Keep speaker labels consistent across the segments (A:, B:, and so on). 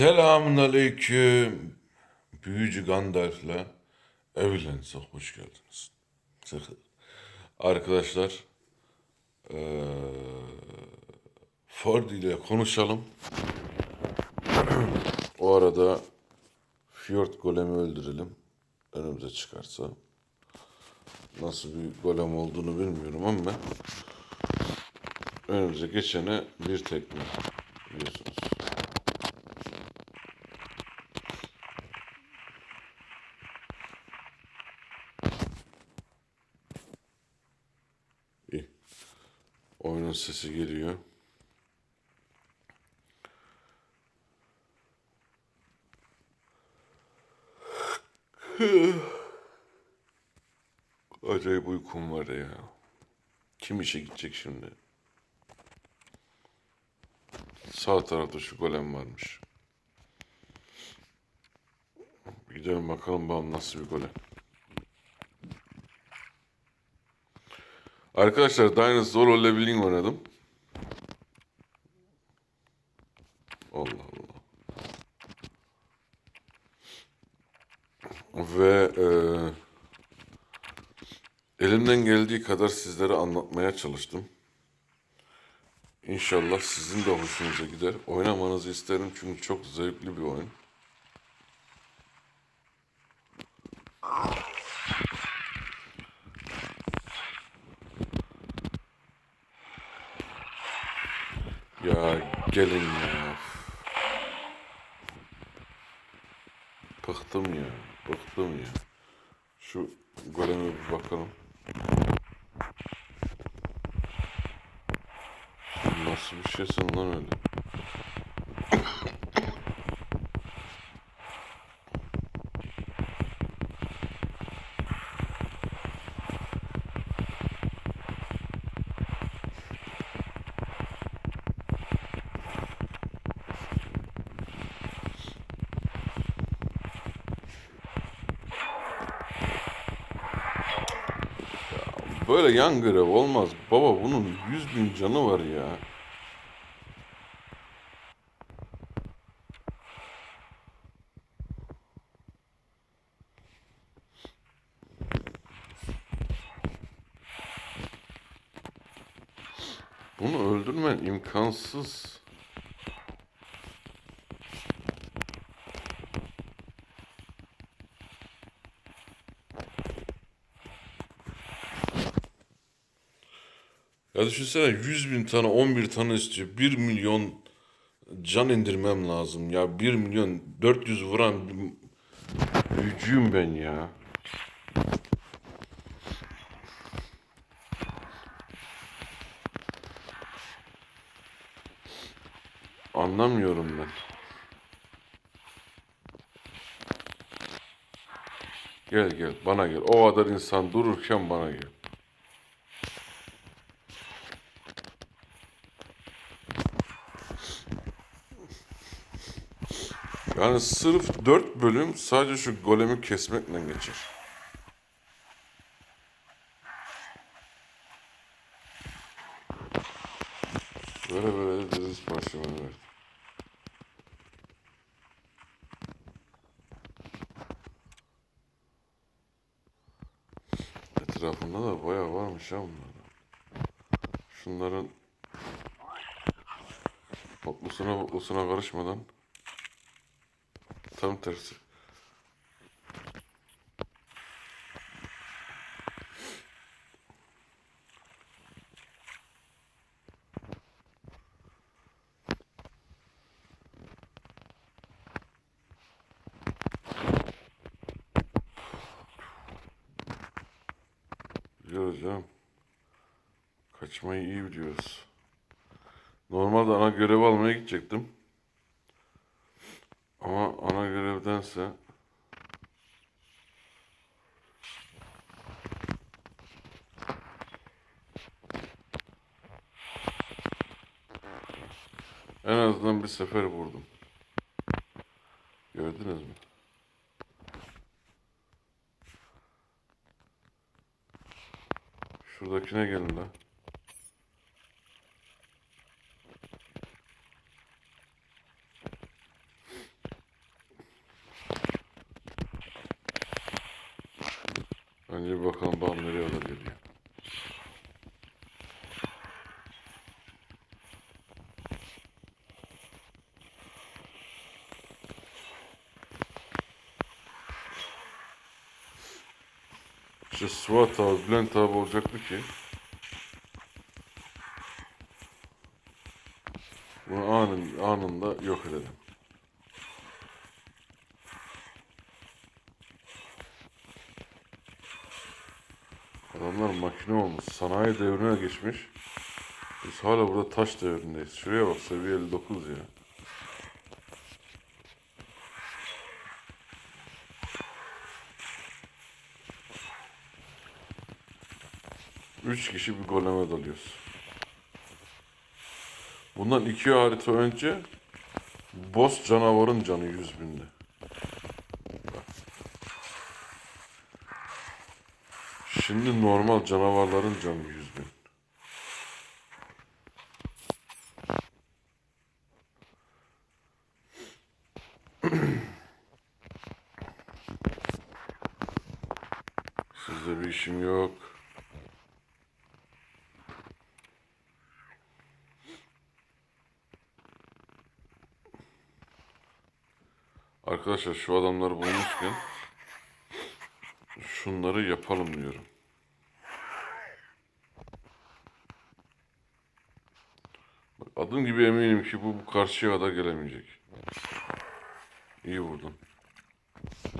A: Selamünaleyküm. Büyücü Gandalf'le Evilense hoş geldiniz. Arkadaşlar eee Ford ile konuşalım. o arada Fjord golemi öldürelim. Önümüze çıkarsa. Nasıl bir golem olduğunu bilmiyorum ama önümüze geçene bir tekme biliyorsunuz. İyi. Oyunun sesi geliyor. Acayip uykum var ya. Kim işe gidecek şimdi? Sağ tarafta şu golem varmış. Gidelim bakalım bakalım nasıl bir golem. Arkadaşlar Dynasty Solo Leveling oynadım. Allah Allah. Ve eee elimden geldiği kadar sizlere anlatmaya çalıştım. İnşallah sizin de hoşunuza gider. Oynamanızı isterim çünkü çok zevkli bir oyun. Ya gelin ya. Bıktım ya. Bıktım ya. Şu goleme bir bakalım. Nasıl bir şeysin lan öyle? Böyle yan görev olmaz. Baba bunun yüz bin canı var ya. Bunu öldürmen imkansız. Ya düşünsene 100 bin tane 11 tane istiyor. 1 milyon can indirmem lazım ya. 1 milyon 400 vuran büyücüyüm ben ya. Anlamıyorum ben. Gel gel bana gel. O kadar insan dururken bana gel. Yani sırf 4 bölüm sadece şu golemi kesmekle geçer. Böyle böyle de deniz parçaları var. Etrafında da bayağı varmış ha bunların. Şunların Otlusuna karışmadan Tam tersi. Biliyoruz. Kaçmayı iyi biliyoruz. Normalde ana görev almaya gidecektim. Ama ana görevdense en azından bir sefer vurdum. Gördünüz mü? Şuradakine gelin la. Önce bir bakalım bakalım nereye kadar geliyor. İşte Suat abi, Bülent abi olacaktı ki. Bunu anın, anında yok edelim. Adamlar makine olmuş. Sanayi devrine geçmiş. Biz hala burada taş devrindeyiz. Şuraya bak seviye 59 ya. Üç kişi bir goleme dalıyoruz. Bundan iki harita önce boss canavarın canı 100 binde. Şimdi normal canavarların canı 100 bin. Sizde bir işim yok. Arkadaşlar şu adamları bulmuşken şunları yapalım diyorum. Bak, adım gibi eminim ki bu, bu karşıya kadar gelemeyecek. İyi vurdun.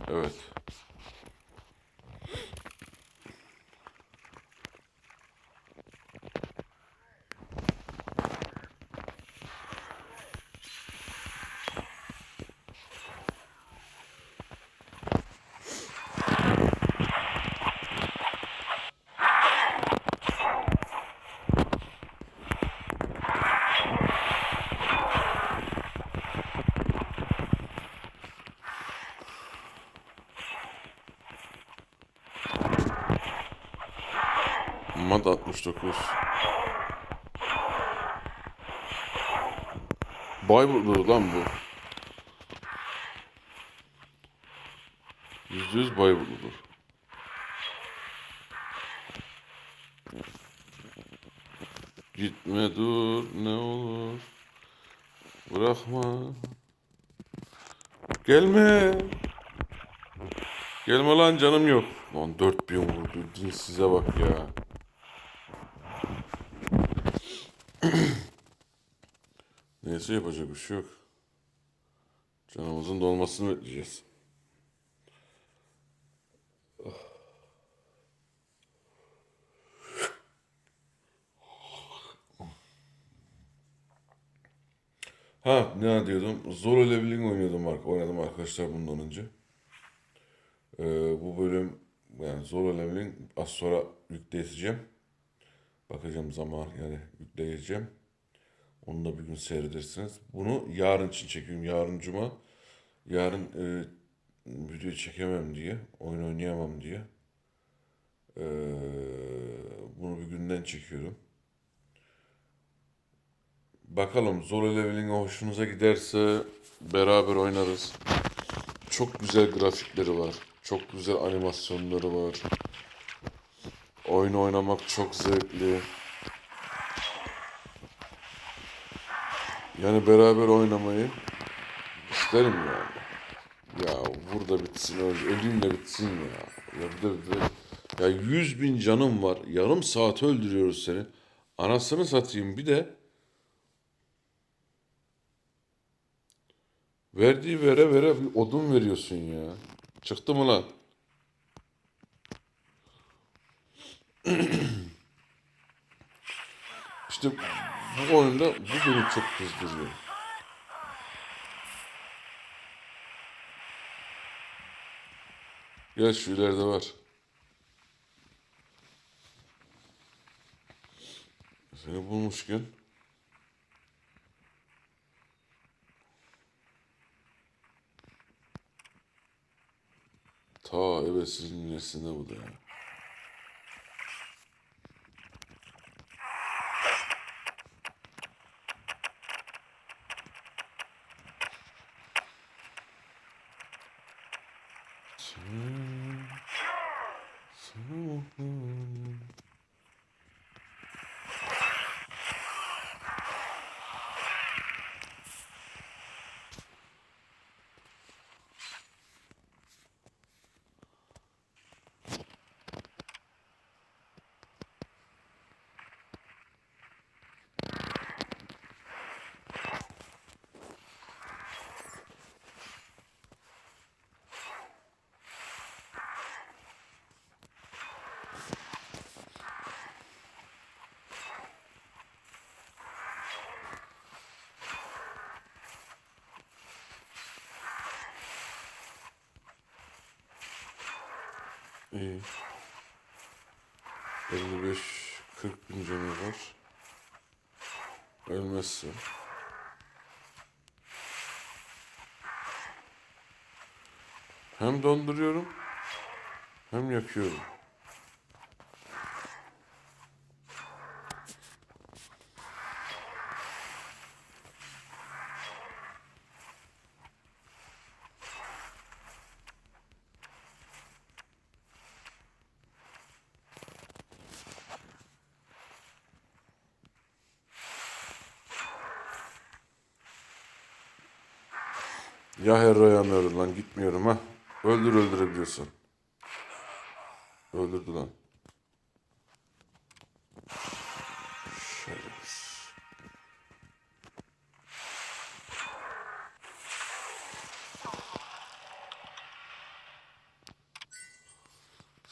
A: Evet. Mad 69. Bayburtlu lan bu. Yüzde yüz Bayburtludur. Gitme dur ne olur. Bırakma. Gelme. Gelme lan canım yok. Lan 4000 vurdu. Dinsize bak ya. Neyse yapacak bir şey yok. Canımızın dolmasını bekleyeceğiz. Ha ne diyordum? Zoro Leveling oynuyordum ark oynadım arkadaşlar bundan önce. Ee, bu bölüm yani Zoro Leveling az sonra yükleyeceğim. Bakacağım zaman yani yükleyeceğim. Onu da bir gün seyredersiniz. Bunu yarın için çekiyorum. Yarın cuma. Yarın e, video çekemem diye. Oyun oynayamam diye. E, bunu bir günden çekiyorum. Bakalım Zoro Leveling'e hoşunuza giderse beraber oynarız. Çok güzel grafikleri var. Çok güzel animasyonları var. Oyun oynamak çok zevkli. Yani beraber oynamayı isterim yani. Ya burada bitsin, öl- de bitsin ya. Ya bir de, bir de- ya 100 bin canım var. Yarım saat öldürüyoruz seni. Anasını satayım bir de verdiği vere vere bir odun veriyorsun ya. Çıktı mı lan? İşte bu oyunda bu beni çok kızdırıyor. Gel şu ileride var. Seni bulmuşken ta evet sizin neresinde bu da ya. Sen, sen İyi. 55 40 bin canı var. Ölmezse. Hem donduruyorum hem yakıyorum.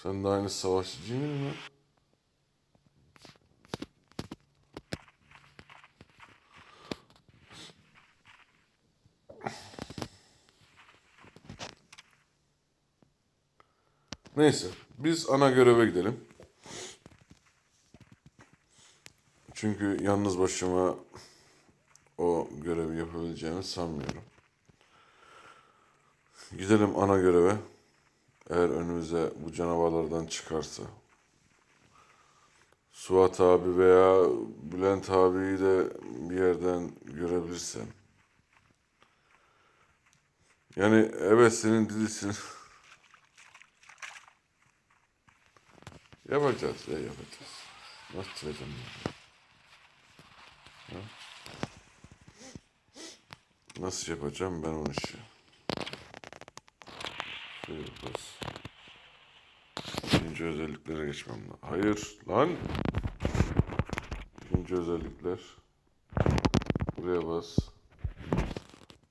A: Sen de aynı savaşçı değil mi? Neyse biz ana göreve gidelim. Çünkü yalnız başıma o görevi yapabileceğimi sanmıyorum. Gidelim ana göreve. Eğer önümüze bu canavarlardan çıkarsa. Suat abi veya Bülent abiyi de bir yerden görebilirsem. Yani evet senin dilisin. Yapacağız ya yapacağız. Nasıl çözeceğim ben? Ha? Nasıl yapacağım ben onu işi? Bas. İkinci özelliklere geçmem lazım. Hayır lan. İkinci özellikler. Buraya bas.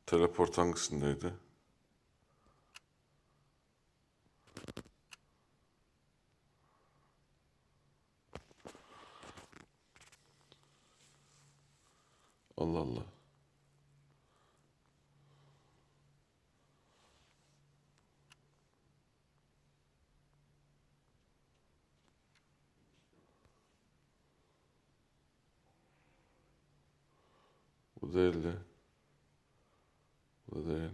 A: Teleport hangisindeydi? Allah Allah. Bu değildi. Bu da değil.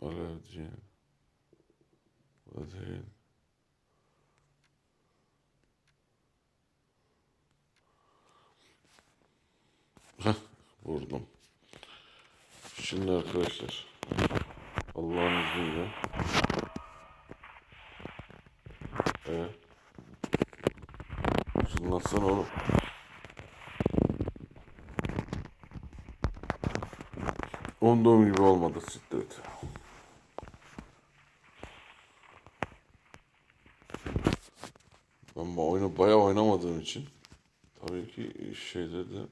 A: Alevci. Bu da değil. Vurdum. Şimdi arkadaşlar Allah'ın izniyle Evet. Şunlatsana oğlum. Umduğum gibi olmadı siktir. Ben bu oyunu bayağı oynamadığım için tabii ki şeyde de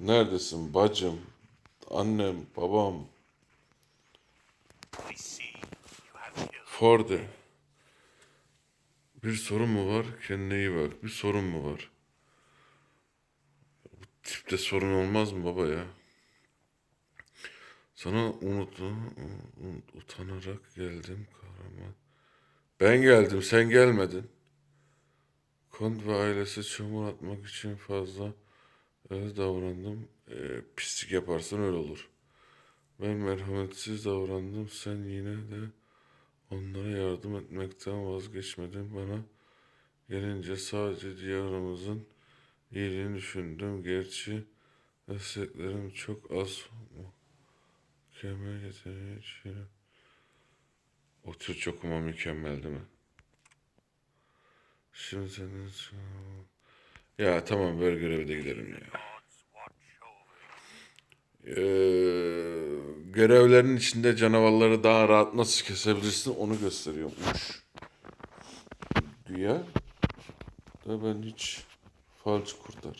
A: Neredesin bacım? Annem, babam. Forde. Bir sorun mu var? Kendine iyi bak. Bir sorun mu var? Bu tipte sorun olmaz mı baba ya? Sana unuttum, utanarak geldim kahraman. Ben geldim, sen gelmedin. Kont ve ailesi çamur atmak için fazla öyle davrandım. Ee, pislik yaparsan öyle olur. Ben merhametsiz davrandım. Sen yine de onlara yardım etmekten vazgeçmedin. Bana gelince sadece diyarımızın iyiliğini düşündüm. Gerçi desteklerim çok az. Mükemmel yeteneği. O Türkçe okuma mükemmel değil mi? Şimdi senin... Ya tamam böyle göreve de gidelim ya. Ee, görevlerin içinde canavarları daha rahat nasıl kesebilirsin onu gösteriyormuş. Güya da ben hiç falcı kurtar.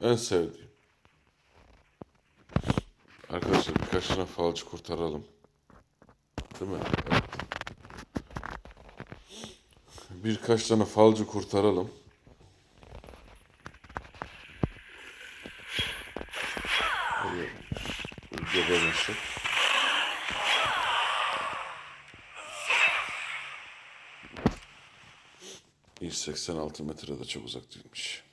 A: En sevdiğim. Arkadaşlar birkaç tane falcı kurtaralım. Değil mi? Evet. Birkaç tane falcı kurtaralım. 186 metre de çok uzak değilmiş.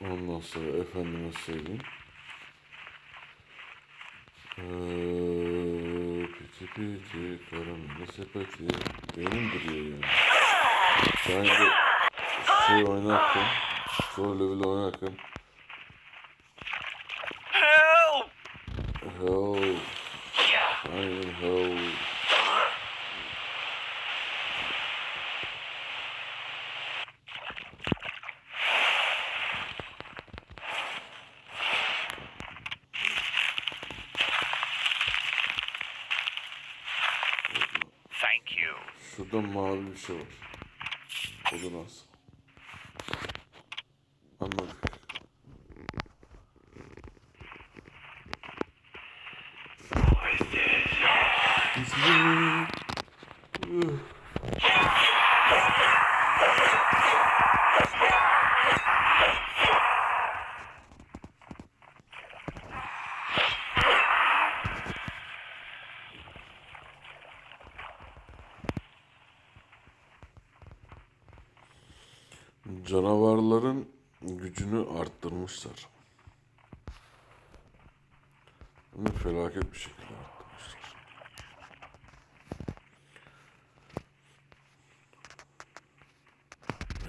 A: Ondan sonra efendime söyleyeyim. Ee, piti piti karamele sepeti benimdir diyor yani. Sen de şey oynarken, Troll level oynarken Şurada mavi bir şey var. O da? Canavarların gücünü arttırmışlar. Bunu felaket bir şekilde arttırmışlar.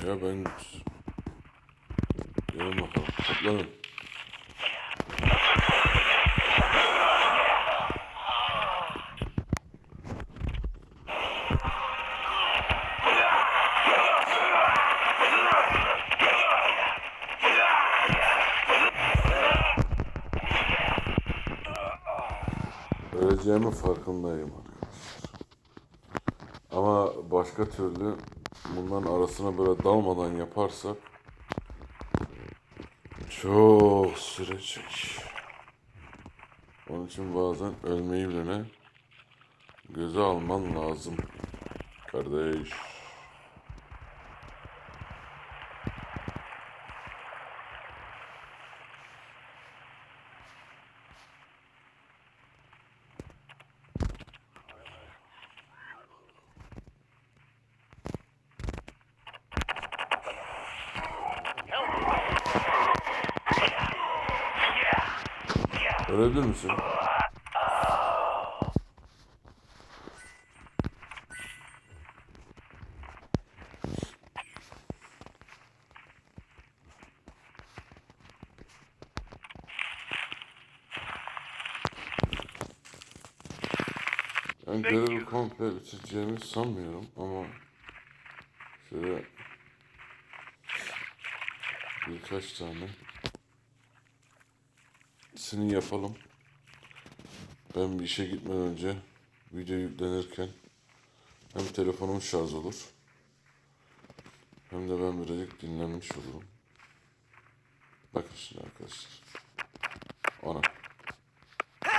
A: Ya ben... Gelin bakalım. Toplanın. Öleceğimin farkındayım arkadaşlar. Ama başka türlü bunların arasına böyle dalmadan yaparsak çok sürecek. Onun için bazen ölmeyi bilene göze alman lazım. Kardeş. Misin? Ben görevi komple bitireceğimi sanmıyorum ama şöyle birkaç tane sini yapalım. Ben bir işe gitmeden önce video yüklenirken hem telefonum şarj olur hem de ben birazcık dinlenmiş olurum. Bakın şimdi arkadaşlar. Ana.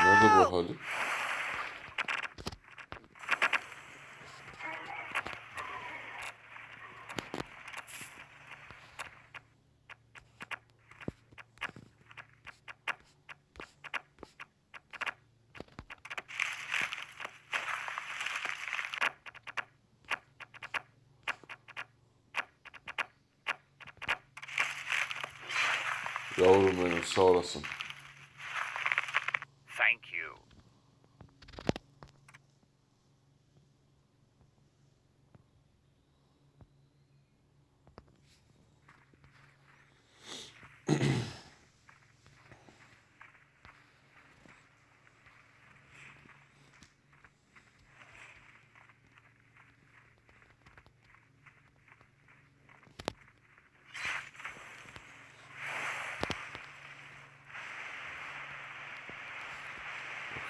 A: Nerede bu hali? Sağ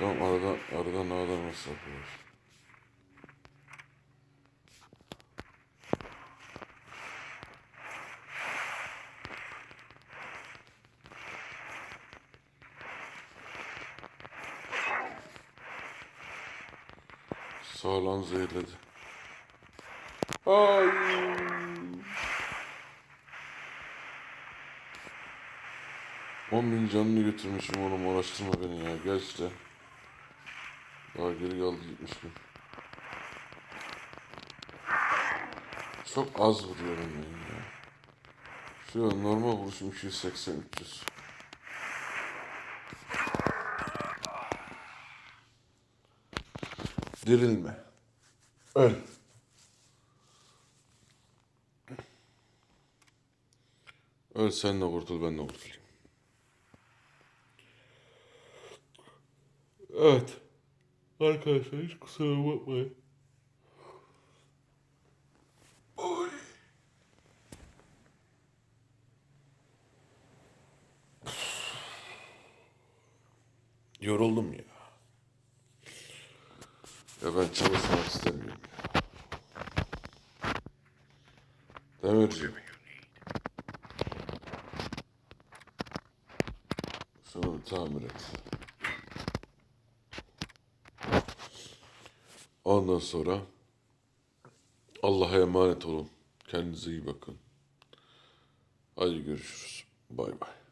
A: Bakalım arada, arada ne kadar mesafe var. Sağlam zehirledi. Ay. On bin canını götürmüşüm oğlum uğraştırma beni ya gerçekten. Daha geri kaldı 70 bin. Çok az vuruyorum ben ya. Şu an normal vuruşum 280 300. Dirilme. Öl. Öl sen de kurtul ben de kurtulayım. Evet. Arkadaşlar hiç kusura bakmayın. Yoruldum ya. Ya ben çalışmak istemiyorum ya. Demirci. Şunu bir tamir et. Ondan sonra Allah'a emanet olun. Kendinize iyi bakın. Hadi görüşürüz. Bay bay.